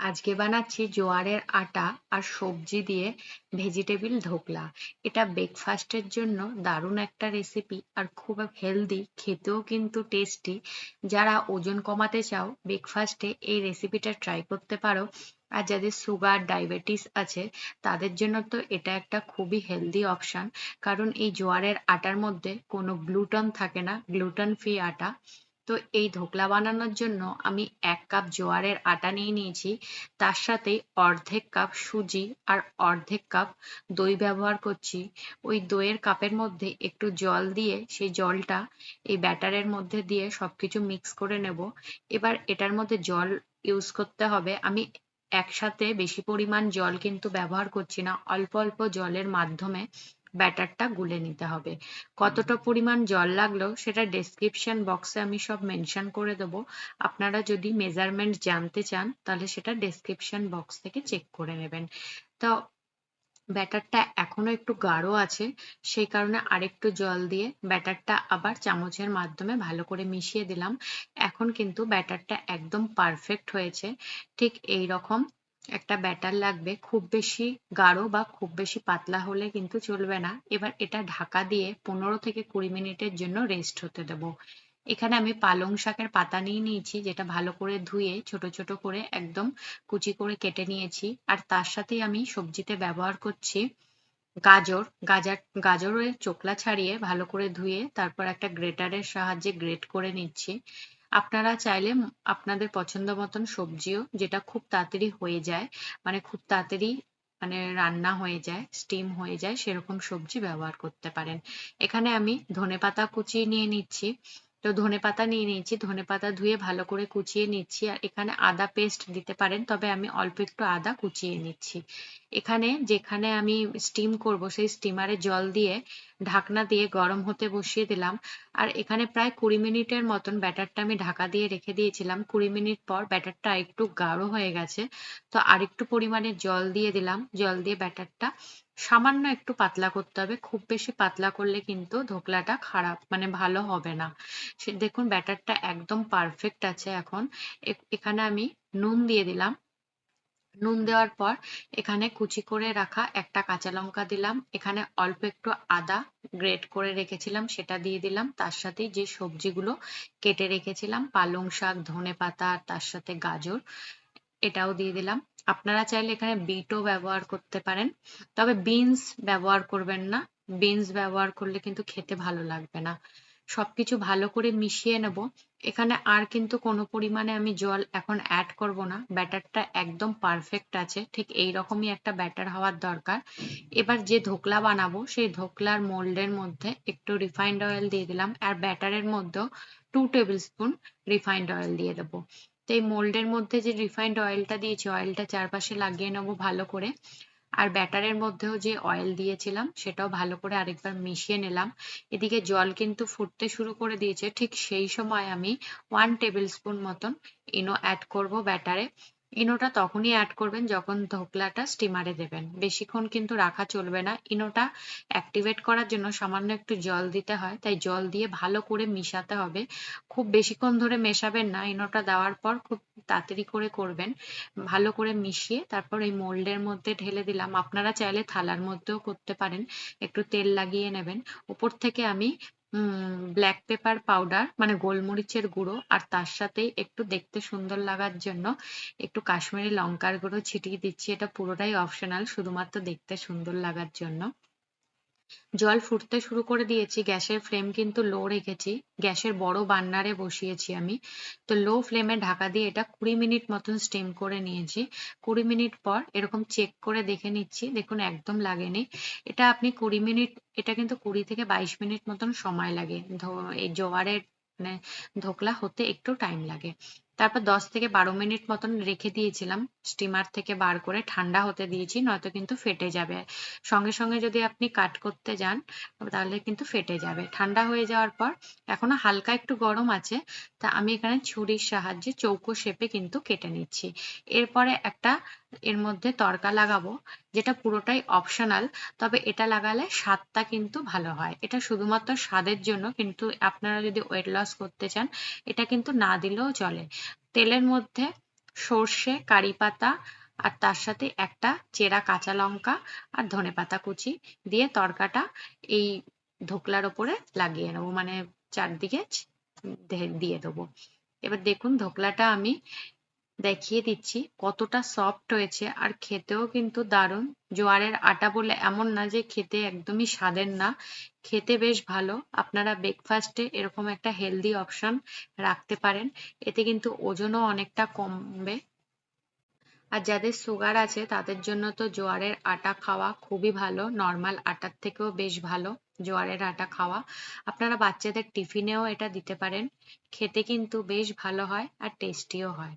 আজকে বানাচ্ছি জোয়ারের আটা আর সবজি দিয়ে ভেজিটেবিল ধোকলা এটা ব্রেকফাস্টের জন্য দারুণ একটা রেসিপি আর খুব হেলদি খেতেও কিন্তু টেস্টি যারা ওজন কমাতে চাও ব্রেকফাস্টে এই রেসিপিটা ট্রাই করতে পারো। আর যাদের সুগার ডায়াবেটিস আছে, তাদের জন্য তো এটা একটা খুবই হেলদি অপশন কারণ এই জোয়ারের আটার মধ্যে কোনো গ্লুটন থাকে না গ্লুটন ফ্রি আটা। তো এই ধোকলা বানানোর জন্য আমি এক কাপ জোয়ারের আটা নিয়ে নিয়েছি। তার সাথে অর্ধেক কাপ সুজি আর অর্ধেক কাপ দই ব্যবহার করছি। ওই দইয়ের কাপের মধ্যে একটু জল দিয়ে সেই জলটা এই ব্যাটারের মধ্যে দিয়ে সবকিছু মিক্স করে নেব। এবার এটার মধ্যে জল ইউজ করতে হবে। আমি একসাথে বেশি পরিমাণ জল কিন্তু ব্যবহার করছি না। অল্প অল্প জলের মাধ্যমে ব্যাটারটা গুলে নিতে হবে। কতটা পরিমাণ জল লাগল সেটা ডেসক্রিপশন বক্সে আমি সব মেনশন করে দেব। আপনারা যদি মেজারমেন্ট জানতে চান তাহলে সেটা ডেসক্রিপশন বক্স থেকে চেক করে নেবেন। তো ব্যাটারটা এখনও একটু গাঢ় আছে সেই কারণে আরেকটু জল দিয়ে ব্যাটারটা আবার চামচের মাধ্যমে ভালো করে মিশিয়ে দিলাম। এখন কিন্তু ব্যাটারটা একদম পারফেক্ট হয়েছে। ঠিক এই রকম একটা ব্যাটার লাগবে, খুব বেশি গাঢ় বা খুব বেশি পাতলা হলে কিন্তু চলবে না। এবার এটা ঢাকা দিয়ে পনেরো থেকে কুড়ি মিনিটের জন্য রেস্ট হতে দেব। এখানে আমি পালং শাকের পাতা নিয়ে নিয়েছি, যেটা ভালো করে ধুয়ে ছোট ছোট করে একদম কুচি করে কেটে নিয়েছি। আর তার সাথে আমি সবজিতে ব্যবহার করছি গাজর। গাজার গাজরের চোকলা ছাড়িয়ে ভালো করে ধুয়ে তারপর একটা গ্রেটারের সাহায্যে গ্রেট করে নিচ্ছি। আপনারা চাইলে আপনাদের পছন্দ মতন সবজিও যেটা খুব তাড়াতাড়ি হয়ে যায় মানে খুব তাড়াতাড়ি মানে রান্না হয়ে যায় স্টিম হয়ে যায়, সেরকম সবজি ব্যবহার করতে পারেন। এখানে আমি ধনেপাতা কুচিয়ে নিয়ে নিচ্ছি। তো ধনেপাতা নিয়ে নিয়েছি ধনেপাতা ধুয়ে ভালো করে কুচিয়ে নিচ্ছি। আর এখানে আদা পেস্ট দিতে পারেন, তবে আমি অল্প একটু আদা কুচিয়ে নিচ্ছি। এখানে যেখানে আমি স্টিম করব, সেই স্টিমারে জল দিয়ে ঢাকনা দিয়ে গরম হতে বসিয়ে দিলাম। আর এখানে প্রায় কুড়ি মিনিটের মতন ব্যাটারটা আমি ঢাকা দিয়ে রেখে দিয়েছিলাম। কুড়ি মিনিট পর ব্যাটারটা একটু গাঢ় হয়ে গেছে। তো আরেকটু পরিমাণে জল দিয়ে দিলাম। জল দিয়ে ব্যাটারটা সামান্য একটু পাতলা করতে হবে। খুব বেশি পাতলা করলে কিন্তু ধোকলাটা খারাপ মানে ভালো হবে না। সে দেখুন ব্যাটারটা একদম পারফেক্ট আছে এখন। এখানে আমি নুন দিয়ে দিলাম। নুন দেওয়ার পর এখানে কুচি করে রাখা একটা কাঁচা লঙ্কা দিলাম। এখানে অল্প একটু আদা গ্রেট করে রেখেছিলাম, সেটা দিয়ে দিলাম। তার সাথে যে সবজিগুলো কেটে রেখেছিলাম, পালং শাক, ধনে পাতা তার সাথে গাজর, এটাও দিয়ে দিলাম। আপনারা চাইলে এখানে বিটও ব্যবহার করতে পারেন, তবে বিনস ব্যবহার করবেন না। বিনস ব্যবহার করলে কিন্তু খেতে ভালো লাগবে না। সবকিছু ভালো করে মিশিয়ে নেব। এখানে আর কিন্তু কোনো পরিমাণে আমি জল এখন অ্যাড করব না। ব্যাটারটা একদম পারফেক্ট আছে, ঠিক এই রকমই একটা ব্যাটার হওয়ার দরকার। এবার যে ধোকলা বানাবো, সেই ধোকলার মোল্ডের মধ্যে একটু রিফাইন্ড অয়েল দিয়ে দিলাম, আর ব্যাটারের মধ্যেও two table spoon refined oil দিয়ে দেবো। তো এই মোল্ডের মধ্যে যে রিফাইন্ড অয়েলটা দিয়েছি অয়েলটা চারপাশে লাগিয়ে নেব ভালো করে। আর ব্যাটারের মধ্যেও যে অয়েল দিয়েছিলাম, সেটাও ভালো করে আরেকবার মিশিয়ে নিলাম। এদিকে জল কিন্তু ফুটতে শুরু করে দিয়েছে। ঠিক সেই সময় আমি ওয়ান টেবিল স্পুন মতন ইনো অ্যাড করব ব্যাটারে ইনোটা তখনই অ্যাড করবেন যখন ধোকলাটা স্টিমারে দেবেন। বেশিক্ষণ কিন্তু রাখা চলবে না। ইনোটা অ্যাক্টিভেট করার জন্য সামান্য একটু জল দিতে হয়, তাই জল দিয়ে ভালো করে মিশাতে হবে। খুব বেশিক্ষণ ধরে মেশাবেন না, ইনোটা দেওয়ার পর খুব তাড়াতাড়ি করে করবেন। ভালো করে মিশিয়ে তারপর এই মোল্ডের মধ্যে ঢেলে দিলাম। আপনারা চাইলে থালার মধ্যেও করতে পারেন। একটু তেল লাগিয়ে নেবেন। উপর থেকে আমি ব্ল্যাক পেপার পাউডার মানে গোলমরিচের গুঁড়ো, আর তার সাথে একটু দেখতে সুন্দর লাগার জন্য একটু কাশ্মীরি লঙ্কার গুঁড়ো ছিটিয়ে দিচ্ছি। এটা পুরোটাই অপশনাল শুধুমাত্র দেখতে সুন্দর লাগার জন্য। জল ফুটতে শুরু করে দিয়েছি, গ্যাসের ফ্লেম কিন্তু লো রেখেছি, গ্যাসের বড় বার্নারে বসিয়েছি আমি। তো লো ফ্লেমে ঢাকা দিয়ে এটা কুড়ি মিনিট মতন স্টিম করে নিয়েছি। কুড়ি মিনিট পর এরকম চেক করে দেখে নিচ্ছি, দেখুন একদম লাগেনি। এটা আপনি কুড়ি মিনিট, এটা কিন্তু কুড়ি থেকে বাইশ মিনিট মতন সময় লাগে। এই জোয়ারের মানে ধোকলা হতে একটু টাইম লাগে। তারপর দশ থেকে বারো মিনিট মতন রেখে দিয়েছিলাম। স্টিমার থেকে বার করে ঠান্ডা হতে দিয়েছি, নয়তো কিন্তু ফেটে যাবে। সঙ্গে সঙ্গে যদি আপনি কাট করতে যান, তাহলে কিন্তু ফেটে যাবে। ঠান্ডা হয়ে যাওয়ার পর এখনও হালকা একটু গরম আছে, তা আমি এখানে ছুরির সাহায্যে চৌকো শেপে কিন্তু কেটে নিচ্ছি। এরপরে একটা এর মধ্যে তড়কা লাগাবো। যেটা পুরোটাই অপশনাল তবে এটা লাগালে স্বাদটা কিন্তু ভালো হয়। এটা শুধুমাত্র স্বাদের জন্য, কিন্তু আপনারা যদি ওয়েট লস করতে চান, এটা কিন্তু না দিলেও চলে। তেলের মধ্যে সর্ষে, কারি পাতা আর তার সাথে একটা চেরা কাঁচা লঙ্কা আর ধনেপাতা কুচি দিয়ে তড়কাটা এই ধোকলার ওপরে লাগিয়ে নেব। মানে চারদিকে দিয়ে দেবো। এবার দেখুন ধোকলাটা আমি দেখিয়ে দিচ্ছি কতটা সফট হয়েছে। আর খেতেও কিন্তু দারুণ। জোয়ারের আটা বলে এমন না যে খেতে একদমই স্বাদের না। খেতে বেশ ভালো। আপনারা ব্রেকফাস্টে এরকম একটা হেলদি অপশন রাখতে পারেন। এতে কিন্তু ওজনও অনেকটা কমবে। আর যাদের সুগার আছে, তাদের জন্য তো জোয়ারের আটা খাওয়া খুবই ভালো। নর্মাল আটার থেকেও বেশ ভালো জোয়ারের আটা খাওয়া। আপনারা বাচ্চাদের টিফিনেও এটা দিতে পারেন। খেতে কিন্তু বেশ ভালো হয় আর টেস্টিও হয়।